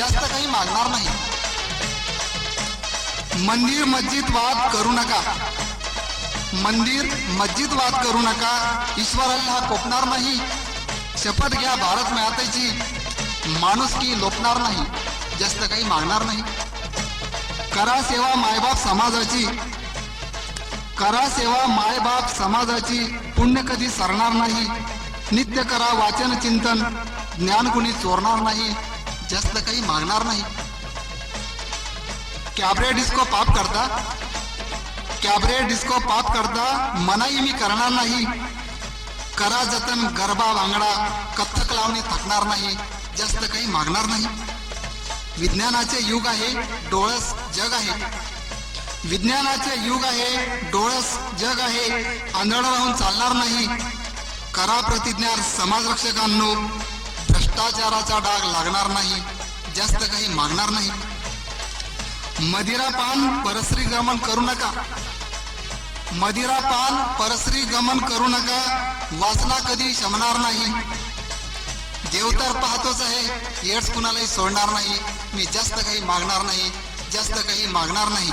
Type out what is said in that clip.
जास्त काही मागणार नाही. मंदिर मस्जिद वाद करू नका. मंदिर मस्जिद वाद करू नका. ईश्वराला हा कोपणार नाही. शपथ घ्या भारत मातेची. माणुसकी लोपणार नाही. जास्त काही मागणार नाही. करा सेवा मायबाप समाजाची. करा सेवा मायबाप समाजाची. पुण्य कधी सरणार नाही. नित्य करा वाचन चिंतन. ज्ञान कुणी चोरणार नाही. जास्त काही मागणार नाही. कॅबरे डिस्को पाप करता. कॅबरे डिस्को पाप करता मनाई मी करणार नाही. करा जतन गरबा वांगडा कथ्थक लावणी थकणार नाही. जास्त काही मागणार नाही. विज्ञानाचे युग आहे डोळस जग आहे. विज्ञानाचे युग आहे डोळस जग आहे. आंधळ राहून चालणार नाही. करा प्रतिज्ञा समाजरक्षकांनो. भ्रष्टाचाराचा डाग लागणार नाही जास्त काही मागणार नाही. मदिरा पान परश्री गमन करू नका. मदिरा पान परश्री गमन करू नका वाचना कधी शमणार नाही. देव तर पाहतोच आहे एड्स कुणालाही सोडणार नाही मी जास्त काही मागणार नाही जास्त काही मागणार नाही.